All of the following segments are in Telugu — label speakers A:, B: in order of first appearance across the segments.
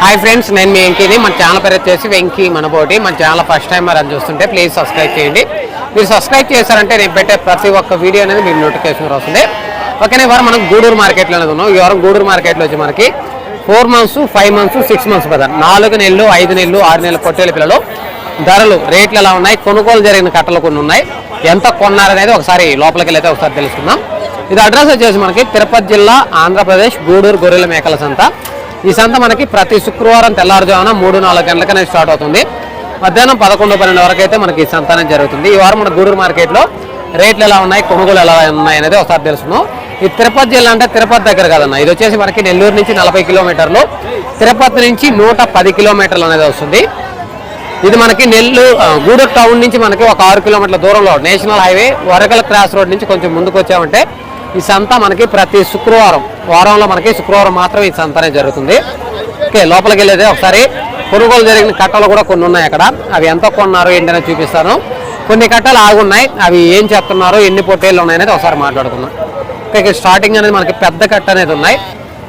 A: హాయ్ ఫ్రెండ్స్ నేను మీ వెంకీని. మన ఛానల్ పేరు వచ్చేసి వెంకీ మనబోటి. మన ఛానల్ ఫస్ట్ టైం మరి అని చూస్తుంటే ప్లీజ్ సబ్స్క్రైబ్ చేయండి. మీరు సబ్స్క్రైబ్ చేశారంటే నేను పెట్టే ప్రతి ఒక్క వీడియో అనేది మీకు నోటిఫికేషన్ వస్తుంది. ఓకేనా వారం మనం గూడూరు మార్కెట్లో అనేది ఉన్నాం. ఈ వారం గూడూరు మార్కెట్లో వచ్చి మనకి four months five months six months కదా నాలుగు నెలలు ఐదు నెలలు ఆరు నెలలు పొట్టేల పిల్లలు. ధరలు రేట్లు ఎలా ఉన్నాయి? కొనుగోలు జరిగిన కట్టలు కొన్ని ఉన్నాయి. ఎంత కొన్నారనేది ఒకసారి లోపలికి వెళ్ళైతే ఒకసారి తెలుసుకుందాం. ఇది అడ్రస్ వచ్చేసి మనకి తిరుపతి జిల్లా ఆంధ్రప్రదేశ్ గూడూరు గొర్రెల మేకల సంత. ఈ సంత మనకి ప్రతి శుక్రవారం తెల్లారుజామున మూడు నాలుగు గంటలకనే స్టార్ట్ అవుతుంది. మధ్యాహ్నం పదకొండు పన్నెండు వరకు అయితే మనకి ఈ సంత జరుగుతుంది. ఈ వారం మన గూడూరు మార్కెట్లో రేట్లు ఎలా ఉన్నాయి కొనుగోలు ఎలా ఉన్నాయి అనేది ఒకసారి తెలుసుకున్నాం ఈ తిరుపతి జిల్లా అంటే తిరుపతి దగ్గర కదన్న ఇది వచ్చేసి మనకి నెల్లూరు నుంచి నలభై కిలోమీటర్లు తిరుపతి నుంచి నూట పది కిలోమీటర్లు అనేది వస్తుంది. ఇది మనకి నెల్లూరు గూడూరు టౌన్ నుంచి మనకి ఒక ఆరు కిలోమీటర్ల దూరంలో national highway Varakal cross road నుంచి కొంచెం ముందుకు వచ్చామంటే ఈ సంత మనకి ప్రతి శుక్రవారం వారంలో మనకి శుక్రవారం మాత్రం ఈ సంత అనేది జరుగుతుంది. ఓకే లోపలికి వెళ్ళేది ఒకసారి. కొనుగోలు జరిగిన కట్టలు కూడా కొన్ని ఉన్నాయి అక్కడ. అవి ఎంత కొన్నారు ఏంటనే చూపిస్తాను. కొన్ని కట్టలు ఆగున్నాయి. అవి ఏం చెప్తున్నారు ఎన్ని పొట్టేళ్ళు ఉన్నాయి అనేది ఒకసారి మాట్లాడుకుందాం. ఓకే ఇక్కడ స్టార్టింగ్ అనేది మనకి పెద్ద కట్ట అనేది ఉన్నాయి.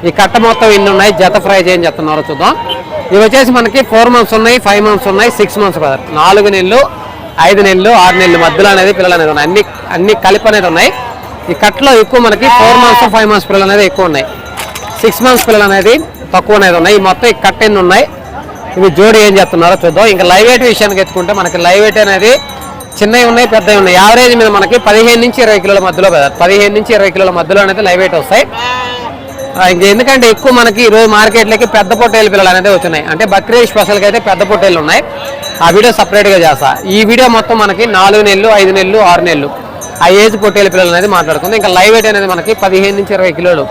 A: ఈ కట్ట మొత్తం ఎన్ని ఉన్నాయి జత ఫ్రై ఏం చేస్తున్నారో చూద్దాం. ఇవి వచ్చేసి మనకి ఫోర్ మంత్స్ ఉన్నాయి ఫైవ్ మంత్స్ ఉన్నాయి సిక్స్ మంత్స్ కదా నాలుగు నెలలు ఐదు నెలలు ఆరు నెలలు మధ్యలో అనేది పిల్లలు అనేది ఉన్నాయి. అన్ని అన్ని కలిపి అనేది ఉన్నాయి. ఈ కట్టలో ఎక్కువ మనకి ఫోర్ మంత్స్ ఫైవ్ మంత్స్ పిల్లలు అనేది ఎక్కువ ఉన్నాయి. సిక్స్ మంత్స్ పిల్లలు అనేది తక్కువ అనేది ఉన్నాయి. ఈ మొత్తం ఈ కట్ ఎన్ని ఉన్నాయి? ఇవి జోడి ఏం చెప్తున్నారో చూద్దాం. ఇంకా లైవ్ వెయిట్ విషయానికి ఎత్తుకుంటే మనకి లైవ్ వెయిట్ అనేది చిన్నవి ఉన్నాయి పెద్దవి ఉన్నాయి. యావరేజ్ మీద మనకి పదిహేను నుంచి ఇరవై కిలోల మధ్యలో కదా పదిహేను నుంచి ఇరవై కిలోల మధ్యలో అనేది లైవ్ వెయిట్ వస్తాయి. ఇంకా ఇంక ఎందుకంటే ఎక్కువ మనకి ఈ రోజు మార్కెట్లకి పెద్ద పొట్టేలు పిల్లలు అనేది వచ్చినాయి. అంటే బక్రీద్ స్పెషల్కి అయితే పెద్ద పొట్టేలు ఉన్నాయి. ఆ వీడియో సపరేట్గా చేస్తా. ఈ వీడియో మొత్తం మనకి నాలుగు నెలలు ఐదు నెలలు ఆరు నెలలు. ఆ ఏజ్ పొట్టేళ్ళ పిల్లలు అనేది మాట్లాడుకుంది. ఇంకా లైవ్ వెయిట్ అనేది మనకి పదిహేను నుంచి ఇరవై కిలోలు.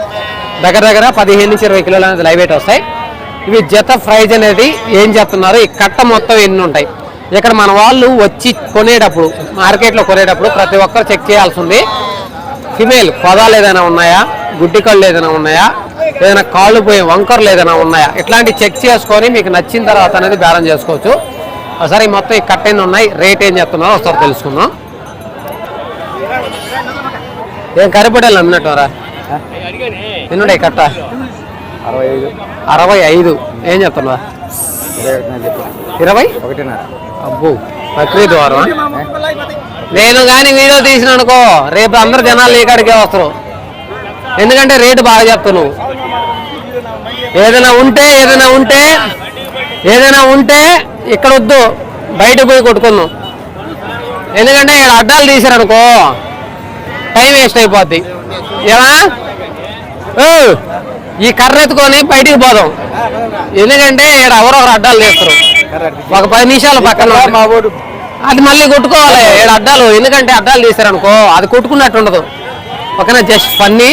A: దగ్గర దగ్గర పదిహేను నుంచి ఇరవై కిలోలు అనేది లైవ్ వెయిట్ వస్తాయి. ఇవి జత ప్రైజ్ అనేది ఏం చెప్తున్నారు? ఈ కట్ట మొత్తం ఎన్ని ఉంటాయి? ఇక్కడ మన వాళ్ళు వచ్చి కొనేటప్పుడు మార్కెట్లో కొనేటప్పుడు ప్రతి ఒక్కరు చెక్ చేయాల్సి ఉంది. ఫిమేల్ పదాలు ఏదైనా ఉన్నాయా? గుడ్డి కళ్ళు ఏదైనా ఉన్నాయా? ఏదైనా కాళ్ళు పోయే వంకర్లు ఏదైనా ఉన్నాయా? ఇట్లాంటి చెక్ చేసుకొని మీకు నచ్చిన తర్వాత అనేది బేరం చేసుకోవచ్చు. ఒకసారి మొత్తం ఈ కట్ట ఎన్ని ఉన్నాయి? రేట్ ఏం చెప్తున్నారో ఒకసారి తెలుసుకుందాం. ఏం కరిపడేలు అమ్మినట్టురా ఎన్నుడే కట్ట?
B: అరవై ఐదు.
A: అరవై ఐదు. ఏం చెప్తున్నావా? ఇరవై?
B: ఒకటిన్నర.
A: అబ్బో బక్రీద్ వారం నేను కానీ వీడియో తీసిన అనుకో రేపు అందరు జనాలు ఈ కాడికే వస్తారు. ఎందుకంటే రేటు బాగా చెప్తున్నావు. ఏదైనా ఉంటే ఏదైనా ఉంటే ఏదైనా ఉంటే ఇక్కడ వద్దు. బయట పోయి కొట్టుకుందాం. ఎందుకంటే ఇక్కడ అడ్డాలు తీసారనుకో టైం వేస్ట్ అయిపోద్ది. ఏమా? ఓ, ఈ కర్ర ఎత్తుకొని బయటికి పోదాం. ఎందుకంటే ఇక్కడ ఎవరో ఒకరు అడ్డాలు తీస్తారు. ఒక పది నిమిషాలు పక్కన అది మళ్ళీ కొట్టుకోవాలి. ఏడు అడ్డాలు ఎందుకంటే అడ్డాలు తీసారనుకో అది కొట్టుకున్నట్టు ఉండదు. ఓకేనా జస్ట్ ఫన్నీ.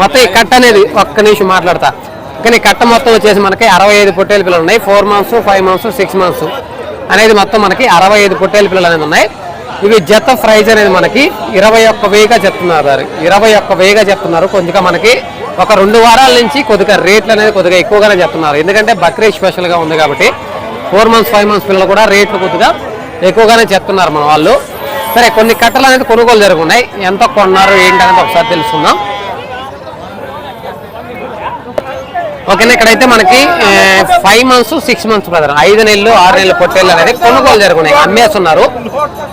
A: మొత్తం ఈ కట్ట అనేది ఒక్క నిమిషం మాట్లాడతా. కానీ ఈ కట్ట మొత్తం వచ్చేసి మనకి అరవై ఐదు పొట్టేలు పిల్లలు ఉన్నాయి. Four months five months six months అనేది మొత్తం మనకి అరవై ఐదు పొట్టేలు పిల్లలు అనేది ఉన్నాయి. ఇవి జత ప్రైజ్ అనేది మనకి ఇరవై ఒక్క వెయ్యిగా చెప్తున్నారు ఇరవై ఒక్క వెయ్యిగా చెప్తున్నారు. కొద్దిగా మనకి ఒక రెండు వారాల నుంచి కొద్దిగా రేట్లు అనేది కొద్దిగా ఎక్కువగానే చెప్తున్నారు. ఎందుకంటే బక్రీద్ స్పెషల్గా ఉంది కాబట్టి ఫోర్ మంత్స్ ఫైవ్ మంత్స్ పిల్లలు కూడా రేట్లు కొద్దిగా ఎక్కువగానే చెప్తున్నారు మన వాళ్ళు. సరే కొన్ని కట్టలు అనేది కొనుగోలు జరుగున్నాయి. ఎంత కొన్నారు ఏంటి అనేది ఒకసారి తెలుసుకుందాం. ఓకేనా ఇక్కడైతే మనకి five months six months brother ఐదు నెలలు ఆరు నెలలు పొట్టేళ్ళు అనేది కొనుగోలు జరుగున్నాయి అమ్మేస్తున్నారు.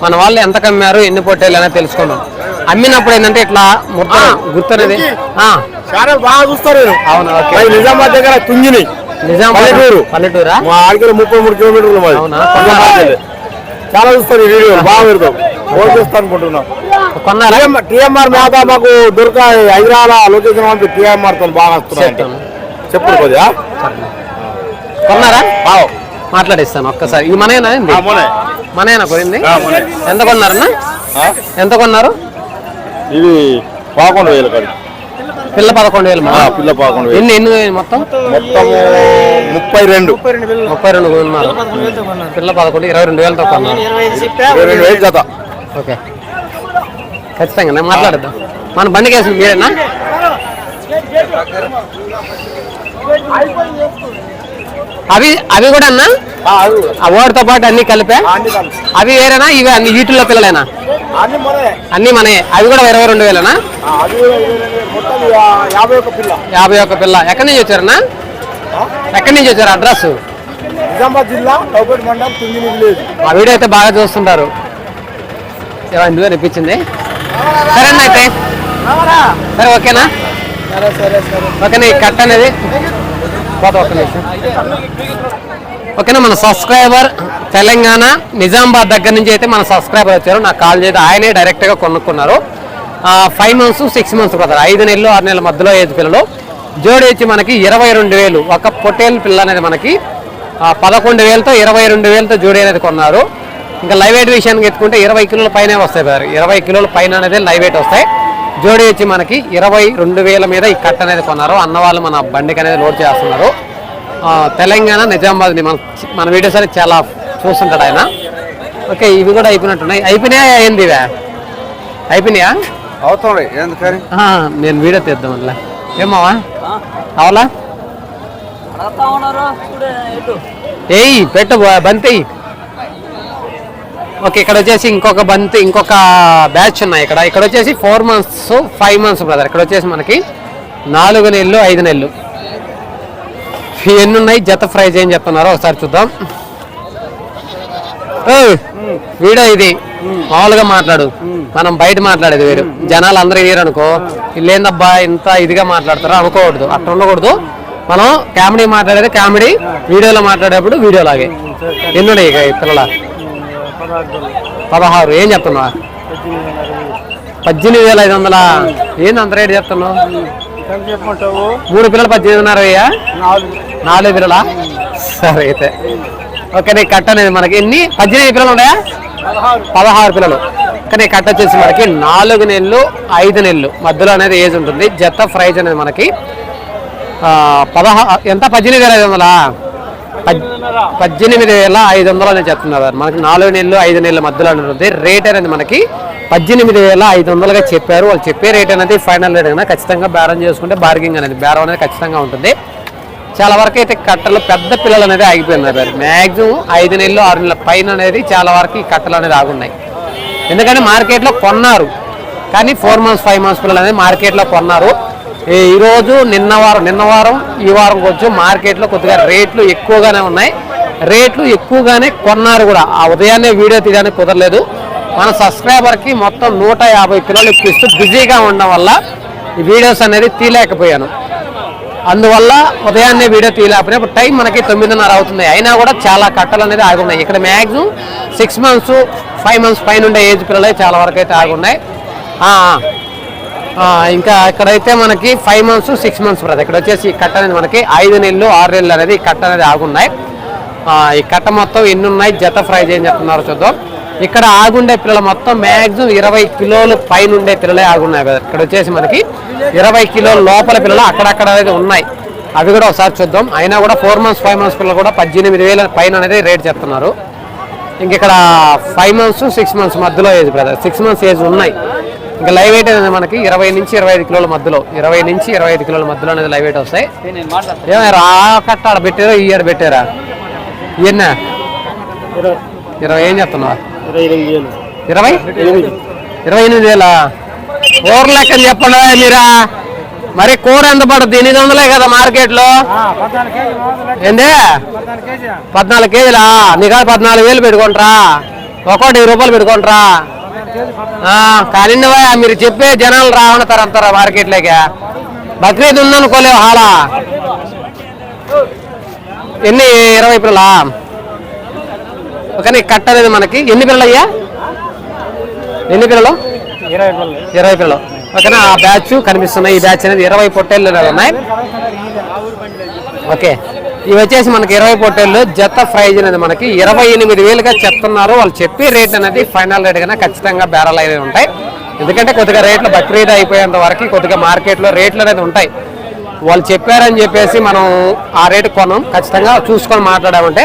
A: మన వాళ్ళు ఎంత అమ్మారు ఎన్ని పొట్టేళ్ళు అనేది తెలుసుకున్నాం అమ్మినప్పుడు ఏంటంటే ఇట్లా ముద్ద గుర్తు అనేది. ఆ,
B: చాలా బాగా చూస్తారు
A: అవును?
B: నిజామాబాద్ దగ్గర తుంగిని. పల్లెటూరు.
A: పల్లెటూరా?
B: మా ఆడికి ముప్పై మూడు కిలోమీటర్లు. చాలా చూస్తారు ఈ వీడియో బాగా పెడతాం. ఫోన్ చేస్తా అనుకుంటున్నాం.
A: కొన్నారా?
B: టీఎంఆర్ మేత మాకు దొరక హైదరాబాద్ లొకేషన్ పంపి టీఎంఆర్తో బాగా వస్తున్నాయి. చెప్పు కొద్దిగా.
A: కొన్నారా? మాట్లాడిస్తాను ఒక్కసారి. ఇది మనేనా ఏంది? మనేనా కొరింది. ఎంత కొన్నారన్నా? ఎంత కొన్నారు?
B: ఇది పదకొండు వేలు కాదు
A: పిల్ల పదకొండు వేలు
B: పిల్ల పదకొండు వేలు.
A: ఎన్ని ఎన్ని మొత్తం?
B: మొత్తం ముప్పై రెండు.
A: ముప్పై రెండు కొన్నారు పిల్ల పదకొండు ఇరవై రెండు వేలతో కొన్నారు.
B: ఇరవై రెండు వేలు జత.
A: ఓకే. ఖచ్చితంగా మాట్లాడద్దాం. మన బండికి వేసిన మీరేనా? అవి అవి కూడా అన్నా? ఓడితో పాటు అన్ని కలిపే. అవి వేరేనా? ఇవి అన్ని వీటిల్లో పిల్లలేనా?
B: అన్ని మనే
A: అన్ని మనయే. అవి కూడా ఇరవై రెండు వేలేనా?
B: యాభై ఒక్క పిల్ల.
A: ఎక్కడి నుంచి వచ్చారన్నా? ఎక్కడి నుంచి వచ్చారు అడ్రస్?
B: నిజామాబాద్ జిల్లా టౌపేట్ మండలం తుంగిని విలేజ్.
A: ఆ వీడియో అయితే బాగా చూస్తుంటారు. ఎందుకు అనిపించింది సరే అన్న అయితే. సరే ఓకేనా?
B: సరే సరే సరే.
A: ఓకేనా ఈ కట్ అనేది? పోతా ఒక్క నిమిషం ఓకేనా మన సబ్స్క్రైబర్ తెలంగాణ నిజామాబాద్ దగ్గర నుంచి అయితే మన సబ్స్క్రైబర్ వచ్చారు. నాకు కాల్ చేసి ఆయనే డైరెక్ట్గా కొనుక్కున్నారు. Five months six months brother ఐదు నెలలు ఆరు నెలల మధ్యలో ఏజ్ పిల్లలు. జోడి వచ్చి మనకి ఇరవై రెండు వేలు. ఒక పొటేల్ పిల్ల అనేది మనకి పదకొండు వేలతో ఇరవై రెండు వేలతో జోడి అనేది కొన్నారు. ఇంకా లైవ్ వెయిట్ విషయానికి ఎత్తుకుంటే ఇరవై కిలోల పైన వస్తాయి బ్రదర్ ఇరవై కిలోల పైన అనేది లైవ్ వెయిట్ వస్తాయి. జోడి వచ్చి మనకి ఇరవై రెండు వేల మీద ఈ కట్ అనేది కొన్నారు. అన్న వాళ్ళు మన బండికి అనేది లోడ్ చేస్తున్నారు. తెలంగాణ నిజామాబాద్ని మన మన వీడియోస్ అనేది చాలా చూస్తుంటాడు ఆయన. ఓకే ఇవి కూడా అయిపోయినట్టున్నాయి. అయిపోయినాయా ఏంది ఇవే? అయిపోయినాయా?
B: అవుతుంది. ఎందుకని
A: నేను వీడియో తీద్దాం అట్లా ఏమావా అవలా ఏయ్ పెట్టు బంతి. ఓకే ఇక్కడ వచ్చేసి ఇంకొక బంత్ ఇంకొక బ్యాచ్ ఉన్నాయి ఇక్కడ. ఇక్కడ వచ్చేసి four months five months brother ఇక్కడ వచ్చేసి మనకి నాలుగు నెలలు ఐదు నెలలు. ఎన్ని ఉన్నాయి? జత ప్రైజ్ ఏం చెప్తున్నారో ఒకసారి చూద్దాం. వీడియో ఇది. మామూలుగా మాట్లాడు. మనం బయట మాట్లాడేది వేరు. జనాలు అందరూ వేరు అనుకో. వీళ్ళేందబ్బా ఇంత ఇదిగా మాట్లాడతారో? అనుకోకూడదు. అట్లా ఉండకూడదు. మనం కామెడీ మాట్లాడేది కామెడీ. వీడియోలో మాట్లాడేటప్పుడు వీడియో లాగే ఎన్ని ఉన్నాయి ఇక పిల్లల? పదహారు. ఏం చెప్తున్నావా? పద్దెనిమిది వేల ఐదు వందలా. ఏంది అంత రేటు చెప్తున్నావు? మూడు పిల్లలు పద్దెనిమిదిన్నర ఉన్నారయ్యా
B: నాలుగు
A: పిల్లలా? సరే అయితే. ఓకే నీ కట్ట అనేది మనకి ఎన్ని? పద్దెనిమిది పిల్లలు ఉన్నాయా?
B: పదహారు
A: పిల్లలు. కానీ కట్ట వచ్చేసి మనకి నాలుగు నెలలు ఐదు నెలలు. మధ్యలో అనేది ఏజ్ ఉంటుంది. జత ప్రైజ్ అనేది మనకి పదహా ఎంత? పద్దెనిమిది వేల ఐదు వందలా? పద్దెనిమిది వేల ఐదు వందలు అనేది చెప్తున్నారు. మనకి నాలుగు నెలలు ఐదు నెలల మధ్యలో ఉంటుంది రేట్ అనేది మనకి పద్దెనిమిది వేల ఐదు వందలుగా చెప్పారు. వాళ్ళు చెప్పే రేట్ అనేది ఫైనల్ రేట్ అయినా ఖచ్చితంగా బేరం చేసుకుంటే బార్గింగ్ అనేది బేరం అనేది ఖచ్చితంగా ఉంటుంది. చాలా వరకు అయితే కట్టలు పెద్ద పిల్లలు అనేది ఆగిపోయినారు. మ్యాక్సిమం ఐదు నెలలు ఆరు నెలల పైన అనేది చాలా వరకు ఈ కట్టలు అనేది ఆగున్నాయి. ఎందుకంటే మార్కెట్లో కొన్నారు. కానీ ఫోర్ మంత్స్ ఫైవ్ మంత్స్ పిల్లలు అనేది మార్కెట్లో కొన్నారు. ఈరోజు నిన్న వారం నిన్న వారం ఈ వారం కొంచెం మార్కెట్లో కొద్దిగా రేట్లు ఎక్కువగానే ఉన్నాయి. రేట్లు ఎక్కువగానే కొన్నారు కూడా. ఆ ఉదయాన్నే వీడియో తీయడానికి కుదరలేదు. మన సబ్స్క్రైబర్కి మొత్తం నూట యాభై కిలోలు ఎక్కిస్తూ బిజీగా ఉండడం వల్ల ఈ వీడియోస్ అనేది తీయలేకపోయాను. అందువల్ల ఉదయాన్నే వీడియో తీయలేకపోయినా ఇప్పుడు టైం మనకి తొమ్మిదిన్నర అవుతుంది. అయినా కూడా చాలా కట్టలు అనేది ఆగున్నాయి. ఇక్కడ maximum six months five months పైన ఉండే ఏజ్ పిల్లలే చాలా వరకు అయితే ఆగున్నాయి. ఇంకా ఇక్కడైతే మనకి five months six months brother ఇక్కడ వచ్చేసి కట్ట అనేది మనకి ఐదు నెలలు ఆరు నెలలు అనేది కట్ట అనేది ఆగున్నాయి. ఈ కట్ట మొత్తం ఎన్ని ఉన్నాయి? జత ప్రైజ్ ఏం చెప్తున్నారు చూద్దాం. ఇక్కడ ఆగుండే పిల్లలు మొత్తం మ్యాక్సిమం ఇరవై కిలోలు పైన ఉండే పిల్లలే ఆగున్నాయి కదా. ఇక్కడ వచ్చేసి మనకి ఇరవై కిలోల లోపల పిల్లలు అక్కడక్కడ అనేది ఉన్నాయి. అవి కూడా ఒకసారి చూద్దాం. అయినా కూడా ఫోర్ మంత్స్ ఫైవ్ మంత్స్ పిల్లలు కూడా పద్దెనిమిది వేల పైన అనేది రేట్ చెప్తున్నారు. ఇంక ఇక్కడ ఫైవ్ మంత్స్ సిక్స్ మంత్స్ మధ్యలో age brother six months age ఉన్నాయి. ఇంకా లైవ్ వెయిట్ అనేది మనకి ఇరవై నుంచి ఇరవై ఐదు కిలోల మధ్యలో ఇరవై నుంచి ఇరవై ఐదు కిలోల మధ్యలో అనేది లైవ్ వెయిట్ వస్తాయి. ఏమైనా ఆ కట్ట ఆడ పెట్టారా ఈ ఆడ పెట్టారా? ఇన్న ఇరవై ఏం చెప్తున్నావా
B: ఇరవై? ఎనిమిది
A: ఇరవై ఎనిమిది వేల? కూర లెక్క చెప్పండి మీరా. మరి కూర ఎంత పడుతుంది ఎనిమిది వందలే కదా మార్కెట్లో?
B: లో
A: ఏందే?
B: పద్నాలుగు
A: కేజీలా? నీకు పద్నాలుగు వేలు పెట్టుకుంటారా. ఒకటి రూపాయలు పెట్టుకుంటారా. ఆ, కానీ నువ్వే మీరు చెప్పే జనాలు రావణతారు అంటారా మార్కెట్లోకి. బక్రీద్ ఉందనుకోలేవు హాలా. ఎన్ని ఇరవై పిల్లలా? కానీ కట్ట అనేది మనకి. ఎన్ని పిల్లలు అయ్యా ఎన్ని పిల్లలు?
B: ఇరవై పిల్లలు.
A: ఇరవై పిల్లలు. ఓకేనా ఆ బ్యాచ్ కనిపిస్తున్నాయి. ఈ బ్యాచ్ అనేది ఇరవై పొట్టేళ్ళు ఉన్నాయి. ఓకే. ఇవి వచ్చేసి మనకి ఇరవై పొట్టేళ్ళు. జత ప్రైజ్ అనేది మనకి ఇరవై ఎనిమిది వేలుగా చెప్తున్నారు. వాళ్ళు చెప్పి రేట్ అనేది ఫైనల్ రేట్ కన్నా ఖచ్చితంగా బేరాలు అనేవి ఉంటాయి. ఎందుకంటే కొద్దిగా రేట్లు బక్రీద్ అయిపోయేంత వరకు కొద్దిగా మార్కెట్లో రేట్లు అనేది ఉంటాయి. వాళ్ళు చెప్పారని చెప్పేసి మనం ఆ రేటు కొనం. ఖచ్చితంగా చూసుకొని మాట్లాడామంటే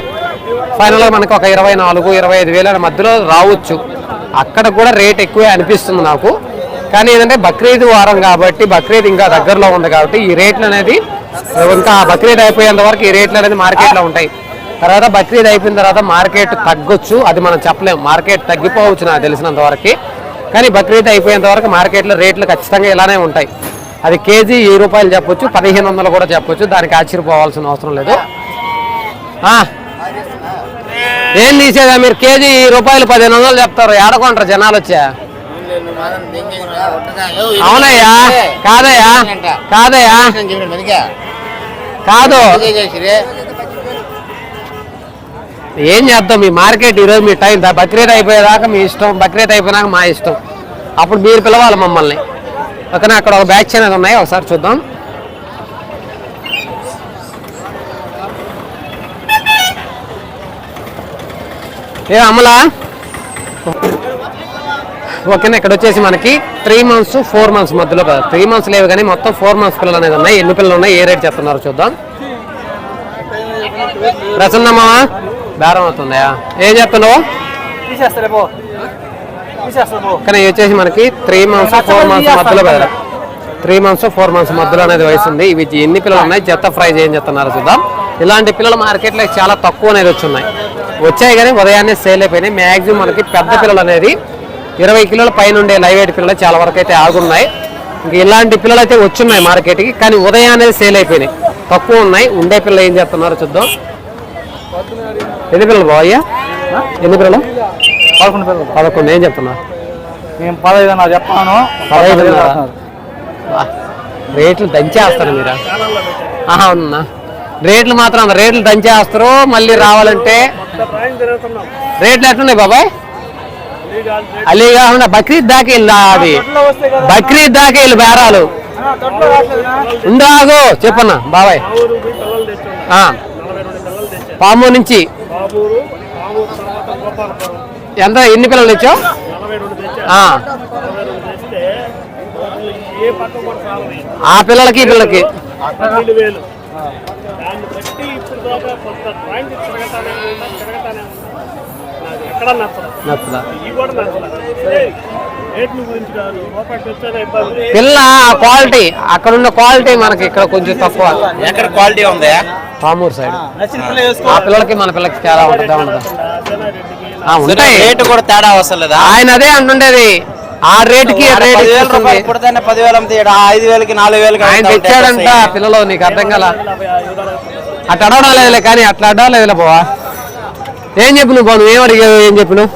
A: ఫైనల్గా మనకు ఒక ఇరవై నాలుగు ఇరవై ఐదు వేల మధ్యలో రావచ్చు. అక్కడ కూడా రేట్ ఎక్కువే అనిపిస్తుంది నాకు. కానీ ఏంటంటే బక్రీద్ వారం కాబట్టి బక్రీద్ ఇంకా దగ్గరలో ఉంది కాబట్టి ఈ రేట్లు అనేది ఇంకా బక్రీద్ అయిపోయేంత వరకు ఈ రేట్లు అనేది మార్కెట్లో ఉంటాయి. తర్వాత బక్రీద్ అయిపోయిన తర్వాత మార్కెట్ తగ్గొచ్చు అది మనం చెప్పలేము మార్కెట్ తగ్గిపోవచ్చు నాకు తెలిసినంత వరకు. కానీ బక్రీద్ అయిపోయేంత వరకు మార్కెట్లో రేట్లు ఖచ్చితంగా ఇలానే ఉంటాయి. అది కేజీ వెయ్యి రూపాయలు చెప్పొచ్చు పదిహేను వందలు కూడా చెప్పొచ్చు దానికి ఆశ్చర్యపోవాల్సిన అవసరం లేదు. ఏం తీసేదా మీరు? కేజీ ఈ రూపాయలు పదిహేను వందలు చెప్తారు. ఏడకొంటారు జనాలు వచ్చా? అవునయ్యా కాదయ్యా కాదయ్యా. కాదు. ఏం చేద్దాం మీ మార్కెట్ ఈరోజు మీ టైం బక్రీద్ అయిపోయేదాకా మీ ఇష్టం బక్రీద్ అయిపోయినాక మా ఇష్టం. అప్పుడు మీరు పిలవాలి మమ్మల్ని. ఓకేనా అక్కడ ఒక బ్యాచ్ అనేది ఉన్నాయి ఒకసారి చూద్దాం. ఏ అమలా? ఓకేనా? ఇక్కడ వచ్చేసి మనకి త్రీ మంత్స్ ఫోర్ మంత్స్ మధ్యలో కదా. త్రీ మంత్స్ లేవు కానీ మొత్తం ఫోర్ మంత్స్ పిల్లలు అనేది ఉన్నాయి. ఎన్ని పిల్లలు ఉన్నాయి? ఏ రేట్ చెప్తున్నారు చూద్దాం. ప్రసన్నమ్మా బేరం అవుతుందా ఏం చెప్తున్నావు? కానీ వచ్చేసి మనకి త్రీ మంత్స్ ఫోర్ మంత్స్ మధ్యలో కదా. త్రీ మంత్స్ ఫోర్ మంత్స్ మధ్యలో అనేది వయసు ఉంది. ఇవి ఎన్ని పిల్లలు ఉన్నాయి? జత ప్రైజ్ ఏం చెప్తున్నారు చూద్దాం. ఇలాంటి పిల్లలు మార్కెట్లో చాలా తక్కువ అనేది వచ్చున్నాయి వచ్చాయి కానీ ఉదయాన్నే సేల్ అయిపోయినాయి. మ్యాక్సిమం మనకి పెద్ద పిల్లలు అనేది ఇరవై కిలోల పైన ఉండే లైవ్ వెయిట్ పిల్లలు చాలా వరకు అయితే ఆగున్నాయి. ఇంక ఇలాంటి పిల్లలు అయితే వచ్చున్నాయి మార్కెట్కి కానీ ఉదయం అనేది సేల్ అయిపోయినాయి. తక్కువ ఉన్నాయి. ఉండే పిల్లలు ఏం చేస్తున్నారో చూద్దాం. ఎన్ని పిల్లలు బావయ్యా? ఎన్ని పిల్లలు?
C: పదకొండు పిల్లలు.
A: పదకొండు. ఏం చెప్తున్నారు?
C: మేము పదహైదున్నర చెప్పాను.
A: పదహైదున్నర వా, రేట్లు దంచేస్తారు మీరు? అవునన్నా రేట్లు మాత్రం రేట్లు దంచేస్తారు. మళ్ళీ రావాలంటే రేట్లు ఎట్లున్నాయి బాబాయ్? అలీ కాకుండా బక్రీద్ దాకా వెళ్ళా అది. బక్రీద్ దాకా వెళ్ళి బేరాలు.
C: తొట్లో
A: చెప్పన్నా బాబాయ్. పాము నుంచి. ఎంత ఎన్ని పిల్లలు తెచ్చావు? ఆ. ఆ పిల్లలకి ఈ పిల్లలకి. నచ్చదా పిల్ల క్వాలిటీ అక్కడ ఉన్న క్వాలిటీ మనకి ఇక్కడ కొంచెం తక్కువ
D: ఎక్కడ క్వాలిటీ ఉంది
A: పామూరు సైడ్ ఆ పిల్లలకి మన పిల్లలకి తేడా ఉంటుందా ఉండదా ఆ, ఉంటాయి
D: రేటు కూడా తేడా వస్తలేదా
A: ఆయన అదే అంటుండేది ఆ రేటుకి
D: ఐదు వేలకి నాలుగు వేలకి
A: ఆయన తెచ్చాడంట. పిల్లలు నీకు అర్థం కల అట్లా అడవడం లేదులే కానీ అట్లా అడవడం లేదులే బావా ఏం చెప్పు నువ్వు నువ్వు ఏం అడిగావు? ఏం చెప్పు నువ్వు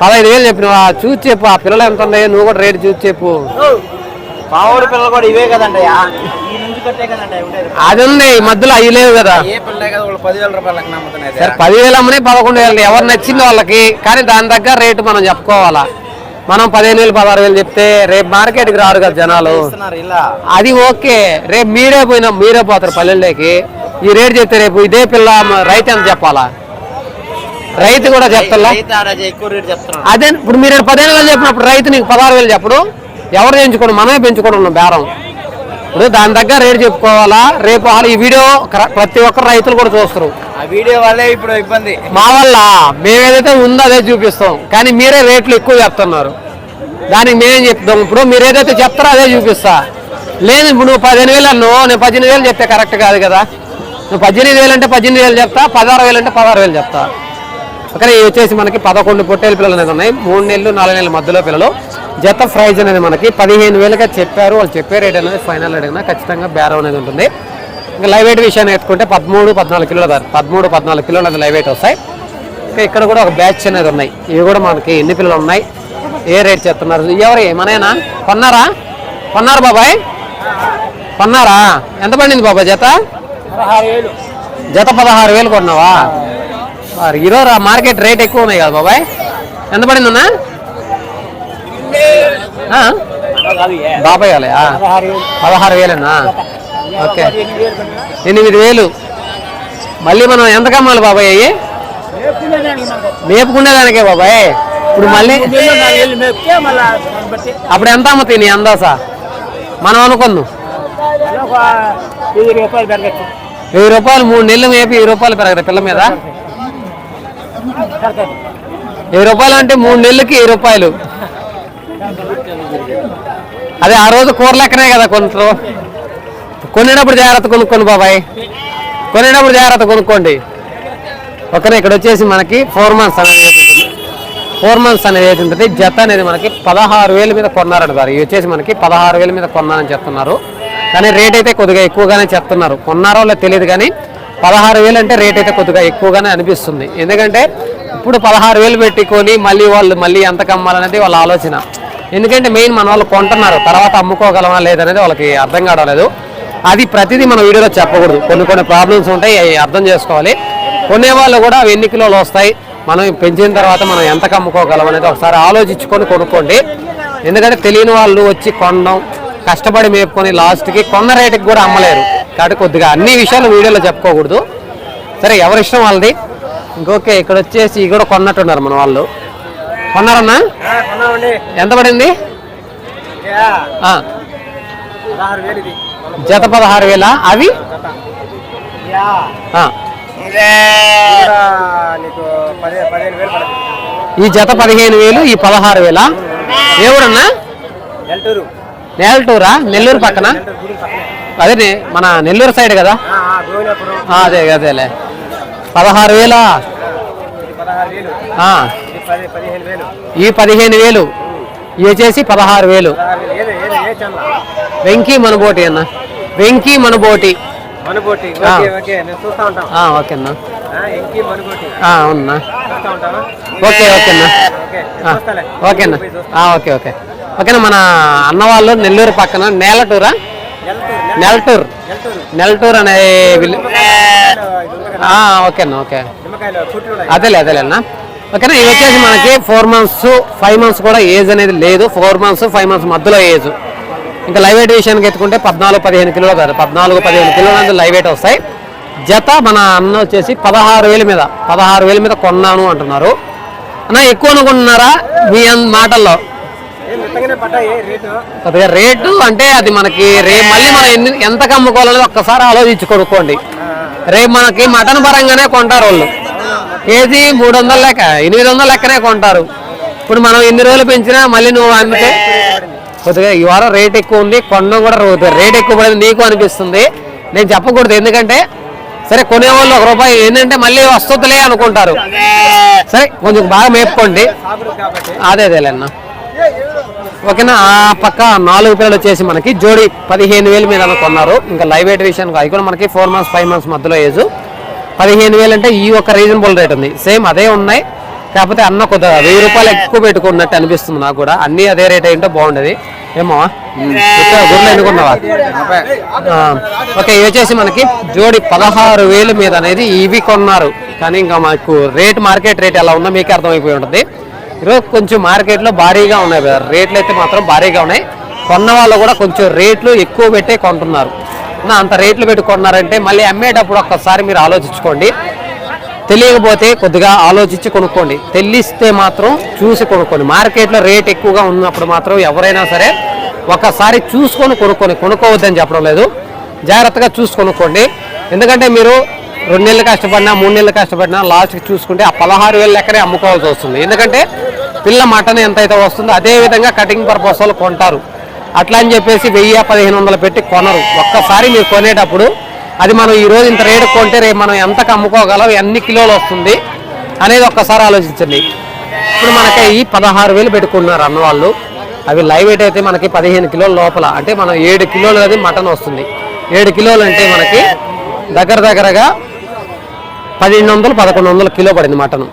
A: పదహైదు వేలు చెప్పిన చూసి చెప్పు ఆ పిల్లలు ఎంత ఉన్నాయో నువ్వు కూడా రేటు చూసి చెప్పు.
D: మా ఊరి పిల్లలు కూడా ఇవే కదండి ఈ నుంచి కట్టే కదండి ఉండేది
A: అది ఉంది ఈ మధ్యలో అవి లేవు కదా. సరే పదివేలు అమ్మని పదకొండు వేలు ఎవరు నచ్చింది వాళ్ళకి? కానీ దాని దగ్గర రేటు మనం చెప్పుకోవాలా. మనం పదిహేను వేలు పదహారు వేలు చెప్తే రేపు మార్కెట్కి రారు కదా జనాలు. అది ఓకే. రేపు మీరే పోయినా మీరే పోతారు పల్లెల్లోకి. ఈ రేటు చెప్తే రేపు ఇదే పిల్ల రైతు ఎంత చెప్పాలా? రైతు కూడా చెప్తా అదే ఇప్పుడు మీరు పదిహేను వేలు చెప్పినప్పుడు రైతు నీకు పదహారు వేలు చెప్పడు. ఎవరు పెంచుకోండి మనమే పెంచుకోవడం ఉన్నాం బేరం. ఇప్పుడు దాని దగ్గర రేటు చెప్పుకోవాలా? రేపు వాళ్ళు ఈ వీడియో ప్రతి ఒక్కరు రైతులు కూడా చూస్తారు.
D: వీడియో వల్లే ఇప్పుడు ఇబ్బంది.
A: మా వల్ల మేమేదైతే ఉందో అదే చూపిస్తాం. కానీ మీరే రేట్లు ఎక్కువ చెప్తున్నారు. దానికి మేమేం చెప్తాం? ఇప్పుడు మీరు ఏదైతే చెప్తారో అదే చూపిస్తా. లేదు ఇప్పుడు నువ్వు పదిహేను వేలు అన్నావు నేను పద్దెనిమిది వేలు చెప్తే కరెక్ట్ కాదు కదా. నువ్వు పద్దెనిమిది వేలు అంటే పద్దెనిమిది వేలు చెప్తా పదహారు వేలు అంటే పదహారు వేలు చెప్తా. అక్కడ ఇవి వచ్చేసి మనకి పదకొండు పొట్టేలు పిల్లలు అనేది ఉన్నాయి. మూడు నెలలు నాలుగు నెలల మధ్యలో పిల్లలు. జత ప్రైజ్ అనేది మనకి పదిహేను వేలుగా చెప్పారు. వాళ్ళు చెప్పే రేట్ అనేది ఫైనల్ అడిగినా ఖచ్చితంగా బేరం అనేది ఉంటుంది. ఇంకా లైవ్ వెయిట్ విషయాన్ని ఎత్తుకుంటే పదమూడు పద్నాలుగు కిలోల కాదు పదమూడు పద్నాలుగు కిలోలు అనేది లైవ్ వెయిట్ వస్తాయి. ఇంకా ఇక్కడ కూడా ఒక బ్యాచ్ అనేది ఉన్నాయి. ఇవి కూడా మనకి ఎన్ని పిల్లలు ఉన్నాయి? ఏ రేట్ చెప్తున్నారు? ఎవరు? ఏమనైనా? కొన్నారా? కొన్నారు బాబాయ్? కొన్నారా? ఎంత పడింది బాబాయ్ జత? జత పదహారు వేలు కొన్నావా? మరి ఈరోజు మార్కెట్ రేట్ ఎక్కువ ఉన్నాయి కదా బాబాయ్. ఎంత పడిందన్నా ఆ? బాబాయ్
C: పదహారు వేలు
A: పదహారు వేలేనా ఓకే. ఎనిమిది వేలు. మళ్ళీ మనం ఎంత కమ్మాలి బాబాయ్ అయ్యి? మేపుకునేదానికే బాబాయ్. ఇప్పుడు మళ్ళీ అప్పుడు ఎంత అమ్ముతాయి నీ అందాస? మనం అనుకుందాం.
C: వెయ్యి రూపాయలు
A: మూడు నెలలు మేపి వెయ్యి రూపాయలు పెరగదు పిల్ల మీద. వెయ్యి రూపాయలు అంటే మూడు నెలలకి వెయ్యి రూపాయలు. అదే ఆ రోజు కూర లెక్కనే కదా కొంటారు కొనేటప్పుడు జాగ్రత్త కొనుక్కోండి బాబాయ్. కొనేటప్పుడు జాగ్రత్త కొనుక్కోండి. ఓకేనా ఇక్కడ వచ్చేసి మనకి ఫోర్ మంత్స్ అనేది ఫోర్ మంత్స్ అనేది ఏది ఉంటుంది. జత అనేది మనకి పదహారు వేల మీద కొన్నారంటారు ఇవి వచ్చేసి మనకి పదహారు వేల మీద కొన్నారని చెప్తున్నారు. కానీ రేట్ అయితే కొద్దిగా ఎక్కువగానే చెప్తున్నారు. కొన్నారో తెలియదు కానీ పదహారు వేలు అంటే రేట్ అయితే కొద్దిగా ఎక్కువగానే అనిపిస్తుంది. ఎందుకంటే ఇప్పుడు పదహారు వేలు పెట్టుకొని మళ్ళీ వాళ్ళు మళ్ళీ ఎంత కమ్మాలనేది వాళ్ళ ఆలోచన. ఎందుకంటే మెయిన్ మన వాళ్ళు కొంటున్నారు. తర్వాత అమ్ముకోగలమా లేదనేది వాళ్ళకి అర్థం కావడం అది ప్రతిదీ మన వీడియోలో చెప్పకూడదు. కొన్ని కొన్ని ప్రాబ్లమ్స్ ఉంటాయి అవి అర్థం చేసుకోవాలి. కొనే వాళ్ళు కూడా అవి ఎన్ని కిలోలు వస్తాయి మనం పెంచిన తర్వాత మనం ఎంత కమ్ముకోగలం అనేది ఒకసారి ఆలోచించుకొని కొనుక్కోండి. ఎందుకంటే తెలియని వాళ్ళు వచ్చి కొనడం కష్టపడి మేపుకొని లాస్ట్కి కొన్న రేటుకి కూడా అమ్మలేరు. కాబట్టి కొద్దిగా అన్ని విషయాలు వీడియోలో చెప్పుకోకూడదు. సరే ఎవరి ఇష్టం వాళ్ళది? ఇంకొకే ఇక్కడ వచ్చేసి కూడా కొన్నట్టున్నారు మన వాళ్ళు. కొన్నారన్నా? ఎంత పడింది? జత పదహారు వేల? అవి? ఈ జత పదిహేను వేలు ఈ పదహారు వేల? ఏ ఊరన్నా? నేలటూరా నెల్లూరు పక్కన? అదే మన నెల్లూరు సైడ్ కదా? అదే అదేలే. పదహారు వేల? ఈ పదిహేను వేలు. ఇవి వచ్చేసి పదహారు వేలు. వెంకీ మనబోటి అన్న. వెంకీ మనబోటి.
C: ఓకే
A: అన్న. అవునన్నా. ఓకే ఓకే అన్న.
C: ఓకే
A: అన్న. Okay okay. ఓకేనా మన అన్న వాళ్ళు నెల్లూరు పక్కన నేలటూరా? నెలటూర్ నెలటూర్ అనే ఆ, ఓకే అదేలే అదేలే అన్న. ఓకేనా ఇవి వచ్చేసి మనకి ఫోర్ మంత్స్ ఫైవ్ మంత్స్ కూడా ఏజ్ అనేది లేదు. ఫోర్ మంత్స్ ఫైవ్ మంత్స్ మధ్యలో ఏజ్. ఇంకా లైవ్ వెయిట్ విషయానికి ఎత్తుకుంటే పద్నాలుగు పదిహేను కిలోలు కాదు పద్నాలుగు పదిహేను కిలోల నుంచి లైవ్ వెయిట్ వస్తాయి. జత మన అన్న వచ్చేసి పదహారు వేల మీద పదహారు వేల మీద కొన్నాను అంటున్నారు. అన్న ఎక్కువ అనుకుంటున్నారా? మీ మాటల్లో? కొద్దిగా రేటు అంటే అది మనకి రేపు మళ్ళీ మనం ఎన్ని ఎంతకు అమ్ముకోవాలని ఒక్కసారి ఆలోచించి కొనుక్కోండి. రేపు మనకి మటన్ పరంగానే కొంటారు వాళ్ళు. కేజీ మూడు వందల లెక్క ఎనిమిది వందల లెక్కనే కొంటారు. ఇప్పుడు మనం ఎన్ని రోజులు పెంచినా మళ్ళీ నువ్వు అమ్మితే కొద్దిగా ఈ వారం రేట్ ఎక్కువ ఉంది కొనడం కూడా కొద్దిగా రేట్ ఎక్కువ పడింది నీకు అనిపిస్తుంది. నేను చెప్పకూడదు ఎందుకంటే సరే కొనేవాళ్ళు ఒక రూపాయి ఏంటంటే మళ్ళీ వస్తుందిలే అనుకుంటారు. సరే కొంచెం బాగా మేపుకోండి. అదే అదేలే అన్న. ఓకేనా? ఆ పక్క నాలుగు పిల్లలు వచ్చేసి మనకి జోడి పదిహేను వేలు మీద కొన్నారు. ఇంకా లైవ్ వెయిట్ విషయానికి అవి కూడా మనకి ఫోర్ మంత్స్ ఫైవ్ మంత్స్ మధ్యలో ఏజ్ పదిహేను వేలు అంటే ఈ ఒక రీజనబుల్ రేట్ ఉంది. సేమ్ అదే ఉన్నాయి. కాకపోతే అన్న కొద్దిగా వెయ్యి రూపాయలు ఎక్కువ పెట్టుకున్నట్టు అనిపిస్తుంది నాకు కూడా. అన్ని అదే రేట్ అయింటే బాగుండేది. ఏమో గుర్రెలు ఎన్నుకున్నావా ఓకే ఇవి వచ్చేసి మనకి జోడి పదహారు వేలు మీద అనేది ఇవి కొన్నారు. కానీ ఇంకా మాకు రేట్ మార్కెట్ రేట్ ఎలా ఉందో మీకు అర్థమైపోయి ఉంటుంది. ఈరోజు కొంచెం మార్కెట్లో భారీగా ఉన్నాయి బ్రదర్. రేట్లు అయితే మాత్రం భారీగా ఉన్నాయి. కొన్న వాళ్ళు కూడా కొంచెం రేట్లు ఎక్కువ పెట్టే కొంటున్నారు. నా అంత రేట్లు పెట్టి మళ్ళీ అమ్మేటప్పుడు ఒక్కసారి మీరు ఆలోచించుకోండి. తెలియకపోతే కొద్దిగా ఆలోచించి కొనుక్కోండి. తెలిస్తే మాత్రం చూసి కొనుక్కోండి. మార్కెట్లో రేట్ ఎక్కువగా ఉన్నప్పుడు మాత్రం ఎవరైనా సరే ఒకసారి చూసుకొని కొనుక్కొని కొనుక్కోవద్దని చెప్పడం లేదు. జాగ్రత్తగా చూసి కొనుక్కోండి. ఎందుకంటే మీరు రెండు నెలలు కష్టపడినా మూడు నెలలు కష్టపడినా లాస్ట్కి చూసుకుంటే ఆ పదహారు వేలు లెక్కనే అమ్ముకోవాల్సి వస్తుంది. ఎందుకంటే పిల్ల మటన్ ఎంత అయితే వస్తుందో అదే విధంగా కటింగ్ పర్పస్ వాళ్ళు కొంటారు. అట్లా అని చెప్పేసి వెయ్యి పదిహేను వందలు పెట్టి కొనరు. ఒక్కసారి మీరు కొనేటప్పుడు అది మనం ఈరోజు ఇంత రేటు కొంటే రేపు మనం ఎంతకు అమ్ముకోగలం ఎన్ని కిలోలు వస్తుంది అనేది ఒక్కసారి ఆలోచించండి. ఇప్పుడు మనకి పదహారు వేలు పెట్టుకున్నారు అన్నవాళ్ళు అవి లైవ్ వెయిట్ అయితే మనకి పదిహేను కిలోల లోపల. అంటే మనం ఏడు కిలోలు అది మటన్ వస్తుంది. ఏడు కిలోలు అంటే మనకి దగ్గర దగ్గరగా పదిహేను వందలు పదకొండు వందలు కిలో పడింది మటన్.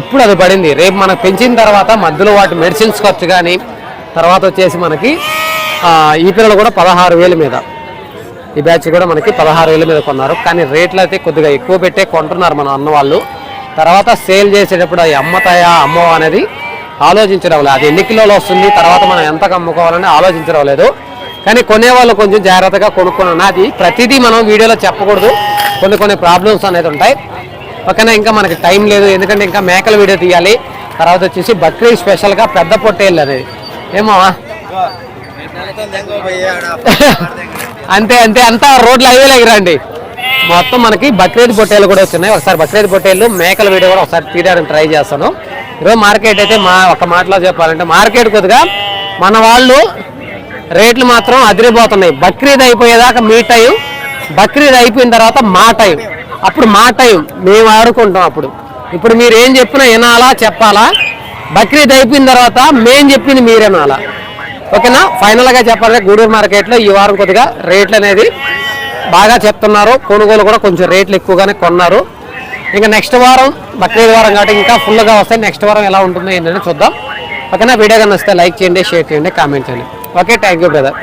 A: ఇప్పుడు అది పడింది. రేపు మనకు పెంచిన తర్వాత మధ్యలో వాటి మెడిసిన్స్ ఖర్చు కానీ తర్వాత వచ్చేసి మనకి ఈ పిల్లలు కూడా పదహారు వేల మీద. ఈ బ్యాచ్ కూడా మనకి పదహారు వేల మీద కొన్నారు. కానీ రేట్లు అయితే కొద్దిగా ఎక్కువ పెట్టే కొంటున్నారు మన అన్న వాళ్ళు. తర్వాత సేల్ చేసేటప్పుడు అవి అమ్మతాయా అమ్మో అనేది ఆలోచించడం లేదు. అది ఎన్ని కిలోలు వస్తుంది తర్వాత మనం ఎంతకు అమ్ముకోవాలని ఆలోచించడం లేదు. కానీ కొనేవాళ్ళు కొంచెం జాగ్రత్తగా కొనుక్కోను అది ప్రతిదీ మనం వీడియోలో చెప్పకూడదు. కొన్ని కొన్ని ప్రాబ్లమ్స్ అనేది ఉంటాయి ఓకేనా ఇంకా మనకి టైం లేదు ఎందుకంటే ఇంకా మేకల వీడియో తీయాలి. తర్వాత వచ్చేసి బక్రీద్ స్పెషల్గా పెద్ద పొట్టేళ్ళు అనేది ఏమో అంతే అంతే అంతా రోడ్లు హైవేలోకి రండి. మొత్తం మనకి బక్రీద్ పొట్టేలు కూడా వచ్చినాయి. ఒకసారి బక్రీద్ పొట్టేళ్ళు మేకల వీడియో కూడా ఒకసారి తీయడానికి ట్రై చేస్తాను. ఈరోజు మార్కెట్ అయితే మా ఒక మాటలో చెప్పాలంటే మార్కెట్ కొద్దిగా మన వాళ్ళు రేట్లు మాత్రం అదిరిపోతున్నాయి. బక్రీద్ అయిపోయేదాకా మీ టైం బక్రీద్ అయిపోయిన తర్వాత మా టైం. అప్పుడు మా టైం మేము ఆడుకుంటాం అప్పుడు. ఇప్పుడు మీరు ఏం చెప్పినా వినాలా చెప్పాలా? బక్రీద్ అయిపోయిన తర్వాత మేం చెప్పింది మీరే వినాలా. ఓకేనా? ఫైనల్గా చెప్పాలంటే గూడూరు మార్కెట్లో ఈ వారం కొద్దిగా రేట్లు అనేది బాగా చెప్తున్నారు. కొనుగోలు కూడా కొంచెం రేట్లు ఎక్కువగానే కొన్నారు. ఇంకా నెక్స్ట్ వారం బక్రీద్ వారం కాబట్టి ఇంకా ఫుల్గా వస్తాయి. నెక్స్ట్ వారం ఎలా ఉంటుందో ఏంటంటే చూద్దాం. ఓకేనా? వీడియో కానీ వస్తే లైక్ చేయండి షేర్ చేయండి కామెంట్ చేయండి. Okay thank you brother.